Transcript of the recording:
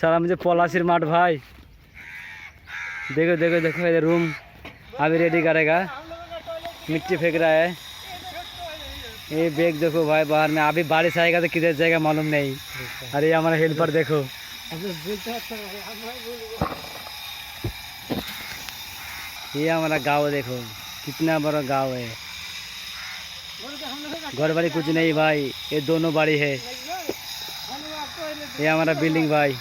सारा मुझे पलासिर मार भाई। देखो देखो देखो, ये रूम अभी रेडी करेगा। मिट्टी फेंक रहा है। ये बैग देखो भाई, बाहर में। अभी बारिश आएगा तो किधर जाएगा मालूम नहीं। अरे हमारा हेल्पर देखो। ये हमारा गाँव देखो। कितना बड़ा गाँव है। घर बाड़ी कुछ नहीं भाई। ये दोनों बाड़ी है। ये हमारा बिल्डिंग भाई।